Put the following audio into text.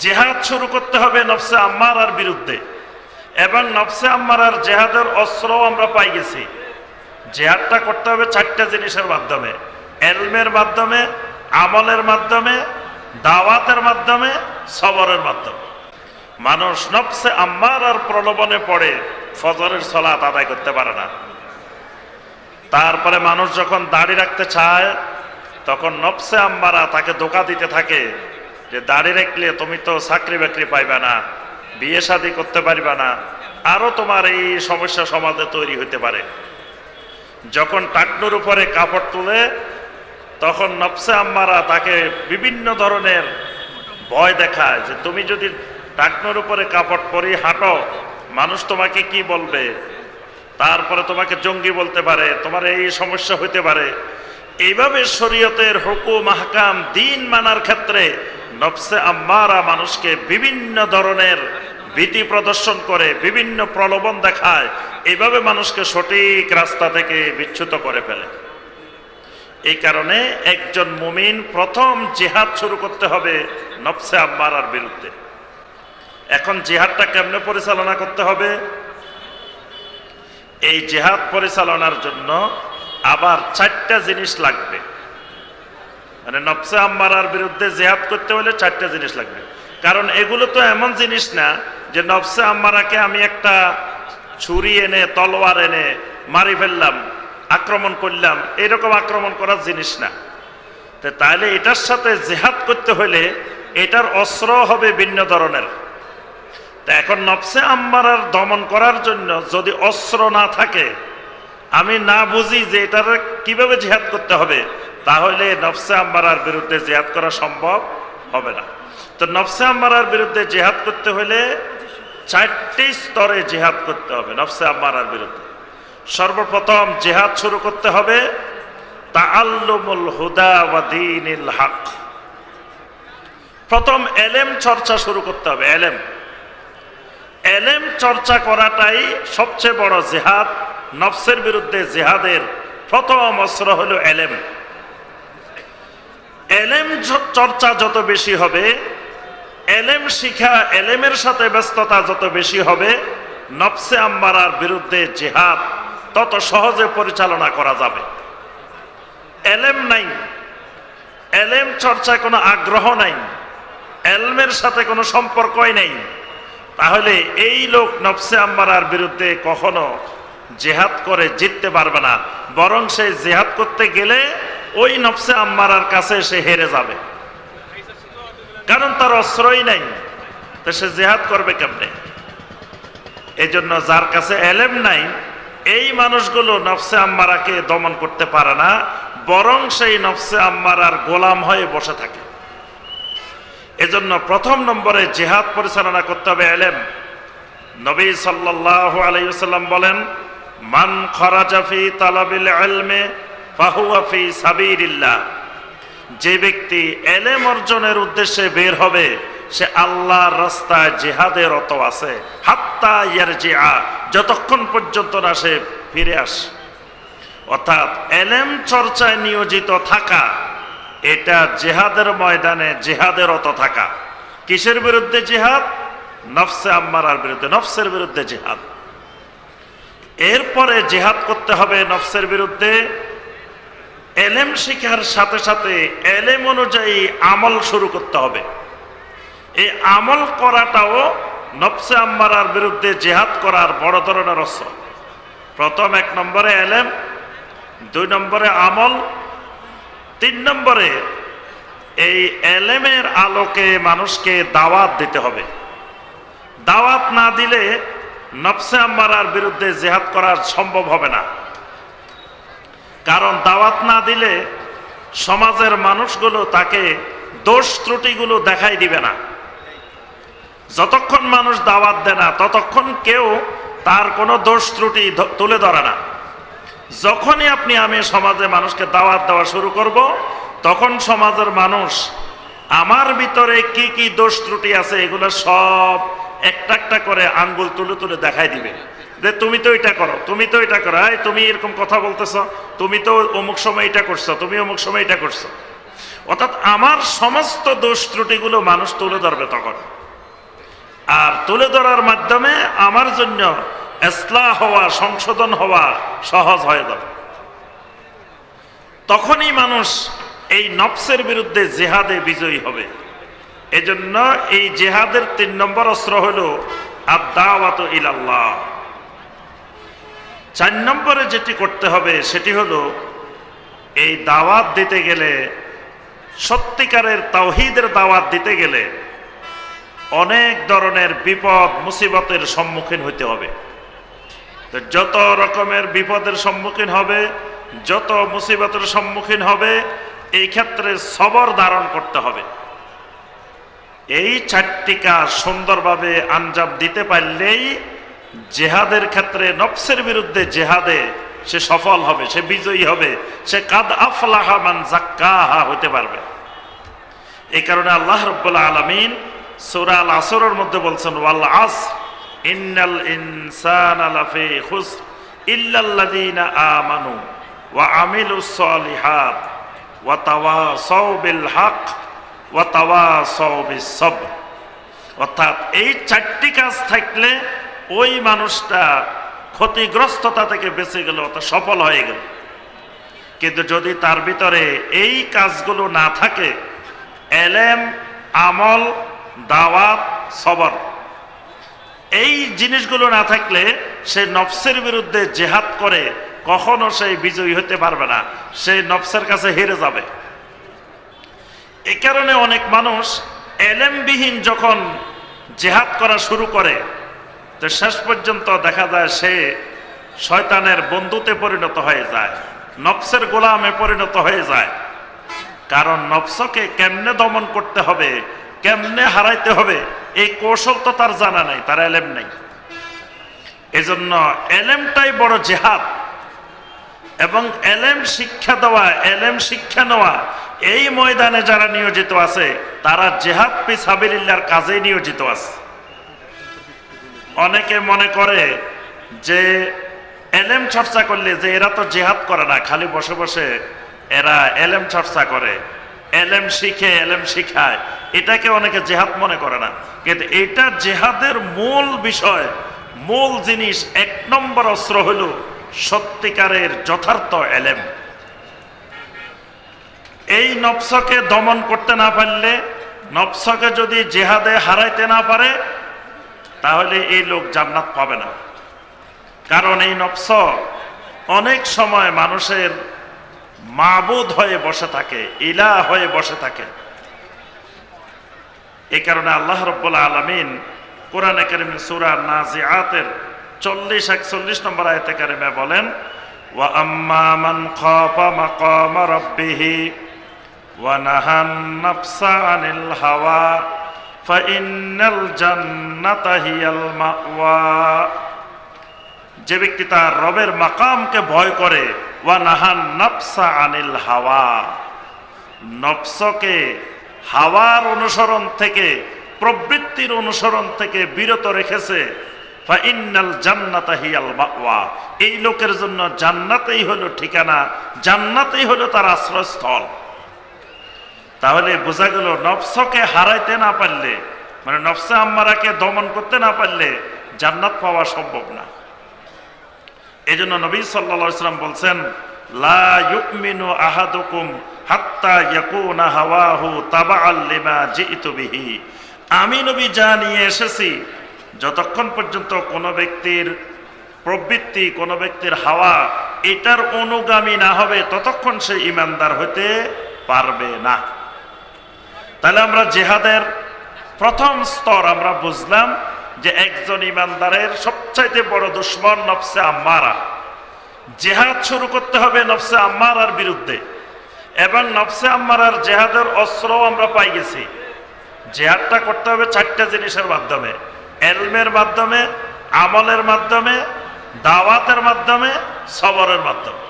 জেহাদ শুরু করতে হবে নফসে আম্মারার বিরুদ্ধে। এবং নফসে আম্মারার জেহাদের অস্ত্র আমরা পাই গেছি। জেহাদটা করতে হবে চারটা জিনিসের মাধ্যমে। এলমের মাধ্যমে, আমলের মাধ্যমে, দাওয়াতের মাধ্যমে, সবরের মাধ্যমে। মানুষ নফসে আম্মার আর প্রলোভনে পড়ে, ফজরের সলাত আদায় করতে পারে না। তারপরে মানুষ যখন দাড়ি রাখতে চায়, তখন নফসে আম্মারা তাকে ধোকা দিতে থাকে যে দাড়ি রাখলে তুমি তো চাকরি বাকরি পাইবে না, বিয়ে শাদি করতে পারবে না আরও তোমার এই সমস্যা সমাজে তৈরি হতে পারে। যখন টাকনুর উপরে কাপড় তুলে, তখন নফসে আম্মারা তাকে বিভিন্ন ধরনের ভয় দেখায় যে তুমি যদি টাকনুর উপরে কাপড় পরি হাঁটো, মানুষ তোমাকে কি বলবে? তারপরে তোমাকে জঙ্গি বলতে পারে, তোমার এই সমস্যা হইতে পারে। এইভাবে শরীয়তের হুকুম, আহকাম, দিন মানার ক্ষেত্রে নফসে আম্মারা মানুষকে বিভিন্ন ধরনের ভীতি প্রদর্শন করে, বিভিন্ন প্রলোভন দেখায়, এইভাবে মানুষকে সঠিক রাস্তা থেকে বিচ্যুত করে ফেলে। এই কারণে একজন মুমিন প্রথম জিহাদ শুরু করতে হবে নফসে আম্মারার বিরুদ্ধে। এখন জিহাদটা কেমনে পরিচালনা করতে হবে? এই জেহাদ পরিচালনার জন্য আবার চারটা জিনিস লাগবে। মানে নফসে আম্মারার বিরুদ্ধে জেহাদ করতে হলে চারটা জিনিস লাগবে। কারণ এগুলো তো এমন জিনিস না যে নফসে আম্মারাকে আমি একটা ছুরি এনে, তলোয়ার এনে মারি ফেললাম, আক্রমণ করলাম, এরকম আক্রমণ করার জিনিস না। তাহলে এটার সাথে জেহাদ করতে হলে এটার অস্ত্র হবে ভিন্ন ধরনের। তা এখন নবসে আম্মারার দমন করার জন্য যদি অস্ত্র না থাকে আমি না বুঝি যে এটার কীভাবে জেহাদ করতে হবে, তাহলে নফসে আম্মারার বিরুদ্ধে জেহাদ করা সম্ভব হবে না। তো নফসে আম্মারার বিরুদ্ধে জেহাদ করতে হলে চারটি স্তরে জেহাদ করতে হবে, নফসে আম্মারার বিরুদ্ধে। সর্বপ্রথম জেহাদ শুরু করতে হবে, তাআল্লুমুল হুদা ওয়া দীনিল হক। প্রথম এলেম চর্চা শুরু করতে হবে, এলেম। এলেম চর্চা করাটাই সবচেয়ে বড় জেহাদ নফসের বিরুদ্ধে জেহাদের প্রথম অস্ত্র হলো এলেম। এলেম চর্চা যত বেশি হবে, এলেম শিখা, এলেমের সাথে ব্যস্ততা যত বেশি হবে, নফসে আম্মারার বিরুদ্ধে জেহাদ তত সহজে পরিচালনা করা যাবে। এলেম নাই। এলেম চর্চায় কোনো আগ্রহ নাই। এলমের সাথে কোনো সম্পর্কই নেই। তাহলে এই লোক নফসে আম্মারার বিরুদ্ধে কখনো জেহাদ করে জিততে পারবে না। বরং সে জেহাদ করতে গেলে ওই নফসে আম্মারার কাছে সে হেরে যাবে। কারণ তার অস্ত্রই নাই। তো সে জেহাদ করবে কেমনে? এই জন্য যার কাছে এলেম নাই, এই মানুষগুলো নফসে আম্মারাকে দমন করতে পারে না, বরং সেই নফসে আম্মারার গোলাম হয়ে বসে থাকে। এজন্য প্রথম নম্বরে জেহাদ পরিচালনা করতে হবে এলেম। নবী সাল্লাল্লাহু আলাইহি ওয়াসাল্লাম বলেন মান খরাজা ফি তালাবিল ইলমে ফাহুয়া ফি সাবিলিল্লাহ। যে ব্যক্তি এলেম অর্জনের উদ্দেশ্যে বের হবে, সে আল্লাহর রাস্তায় জেহাদে রত আছে। হাত্তা ইয়ার ইয়ারজিআ, যতক্ষণ পর্যন্ত না সে ফিরে আসে। অর্থাৎ এলেম চর্চায় নিয়োজিত থাকা, এটা জেহাদের ময়দানে জেহাদের অত থাকা। কিসের বিরুদ্ধে জেহাদ? নফসে আম্মারার বিরুদ্ধে, নফসের বিরুদ্ধে জেহাদ। এরপরে জেহাদ করতে হবে নফসের বিরুদ্ধে। এলেম শিখার সাথে সাথে এলেম অনুযায়ী আমল শুরু করতে হবে। এই আমল করাটাও নফসে আম্মারার বিরুদ্ধে জেহাদ করার বড় ধরনের অস্ত্র। প্রথম এক নম্বরে এলেম, দুই নম্বরে আমল, তিন নম্বরে এই এলেমের আলোকে মানুষকে দাওয়াত দিতে হবে। দাওয়াত না দিলে নফসে আম্মারার বিরুদ্ধে জেহাদ করা সম্ভব হবে না। কারণ দাওয়াত না দিলে সমাজের মানুষগুলো তাকে দোষ ত্রুটিগুলো দেখাই দিবে না। যতক্ষণ মানুষ দাওয়াত দেয় না, ততক্ষণ কেউ তার কোনো দোষ ত্রুটি তুলে ধরে না। যখনই আপনি, আমি সমাজে মানুষকে দাওয়াত দেওয়া শুরু করব, তখন সমাজের মানুষ আমার ভিতরে কি কি দোষ ত্রুটি আছে, এগুলো সব একটা একটা করে আঙ্গুল তুলে তুলে দেখাই দিবে। যে তুমি তো এটা করো, তুমি তো এটা করো, এই তুমি এরকম কথা বলতেছ, তুমি তো অমুক সময় এটা করছ, তুমি অমুক সময় এটা করছ। অর্থাৎ আমার সমস্ত দোষ ত্রুটিগুলো মানুষ তুলে ধরবে তখন। আর তুলে ধরার মাধ্যমে আমার জন্য এসলা হওয়া, সংশোধন হওয়া সহজ হয়ে যাবে। তখনই মানুষ এই নফসের বিরুদ্ধে জেহাদে বিজয়ী হবে। এজন্য এই জেহাদের তিন নম্বর অস্ত্র হল আদাওয়াত ইলাল্লাহ। চার নম্বরে যেটি করতে হবে সেটি হলো এই দাওয়াত দিতে গেলে, সত্যিকারের তাওহিদের দাওয়াত দিতে গেলে অনেক ধরনের বিপদ, মুসিবতের সম্মুখীন হতে হবে। তো যত রকমের বিপদের সম্মুখীন হবে, যত মুসিবতের সম্মুখীন হবে, এই ক্ষেত্রে সবর ধারণ করতে হবে। এই চারটি কাজ সুন্দরভাবে আঞ্জাম দিতে পারলেই জেহাদের ক্ষেত্রে নফসের বিরুদ্ধে জেহাদে সে সফল হবে, সে বিজয়ী হবে, সে কাদ আফলাহা জাক্কাহা হতে পারবে। এই কারণে আল্লাহ রব্বুল্লাহ আলমিন সুরা আল আসরের মধ্যে বলছেন, ওয়াল আস, ইন্নাল ইনসান লাফি খুস ইল্লাল্লাযীনা আমানু ওয়া আমিলুস সলিহাত ওয়া তাওয়াসাউ বিল হক অর্থাৎ এই চারটি কাজ থাকলে ওই মানুষটা ক্ষতিগ্রস্ততা থেকে বেঁচে গেল, অর্থাৎ সফল হয়ে গেল। কিন্তু যদি তার ভিতরে এই কাজগুলো না থাকে, এলেম, আমল, দাওয়াত, সবর, এই জিনিসগুলো না থাকলে সে নফসের বিরুদ্ধে জেহাদ করে কখনো সে বিজয়ী হতে পারবে না, সে নফসের কাছে হেরে যাবে। এ কারণে অনেক মানুষ এলেমবিহীন যখন জেহাদ করা শুরু করে, তো শেষ পর্যন্ত দেখা যায় সে শয়তানের বন্ধুতে পরিণত হয়ে যায়, নফসের গোলামে পরিণত হয়ে যায়। কারণ নফসকে কেমনে দমন করতে হবে, কেমনে হারাইতে হবে, এই কৌশল তো তার জানা নাই, তার এলেম নেই। এজন্য এলেমটাই বড় জেহাদ। এবং এলেম শিক্ষা দেওয়া, এলেম শিক্ষা নেওয়া, এই ময়দানে যারা নিয়োজিত আছে, তারা জেহাদ পি সাবিল্লার কাজে নিয়োজিত আছে। অনেকে মনে করে যে এলেম চর্চা করলে যে এরা তো জেহাদ করে না, খালি বসে বসে এরা এলেম চর্চা করে। এলেম শিখে, এলেম শিখায়। এটাকে অনেকে জেহাদ মনে করে না। কিন্তু এটা জেহাদের মূল বিষয়, মূল জিনিস, এক নম্বর অস্ত্র হলো সত্যিকারের যথার্থ এলেম। এই নফসকে দমন করতে না পারলে নফসকে যদি জেহাদে হারাইতে না পারে, তাহলে এই লোক জান্নাত পাবে না। কারণ এই নফস অনেক সময় মানুষের মাবুদ হয়ে বসে থাকে ইলা হয়ে বসে থাকে। এই কারণে আল্লাহ রব্বুল আলমিন কোরআন একাডেমি সুরা নাজিআতের চল্লিশ, একচল্লিশ নম্বর আয়তে কারিমে বলেন, ওয়া আম্মা ওয়া নাহান আনিল হাওয়া যে ব্যক্তি তার রবের মাকামকে ভয় করে, ওয়া নাহান আনিল হাওয়া। নফসকে হাওয়ার অনুসরণ থেকে, প্রবৃত্তির অনুসরণ থেকে বিরত রেখেছে এই লোকের জন্য জান্নাতেই হলো ঠিকানা, জান্নাতেই হলো তার আশ্রয়স্থল। তাহলে বোঝা গেল নফসকে হারাইতে না পারলে মানে নফসে আম্মারাকে দমন করতে না পারলে জান্নাত পাওয়া সম্ভব না। এই জন্য নবী সাল্লা সাল্লাম বলছেন, লা আহাদুকুম হাওয়াহু বিহি। আমি নবী যা নিয়ে এসেছি যতক্ষণ পর্যন্ত কোনো ব্যক্তির প্রবৃত্তি, কোনো ব্যক্তির হাওয়া এটার অনুগামী না হবে, ততক্ষণ সে ইমানদার হতে পারবে না। তাহলে আমরা জেহাদের প্রথম স্তর আমরা বুঝলাম যে একজন ইমানদারের সবচাইতে বড় দুশ্মন নফসে আম্মারা। জেহাদ শুরু করতে হবে নফসে আম্মারার বিরুদ্ধে। এবং নফসে আম্মারার জেহাদের অস্ত্র আমরা পাই গেছি। জেহাদটা করতে হবে চারটা জিনিসের মাধ্যমে। এলমের মাধ্যমে আমলের মাধ্যমে দাওয়াতের মাধ্যমে সবরের মাধ্যমে।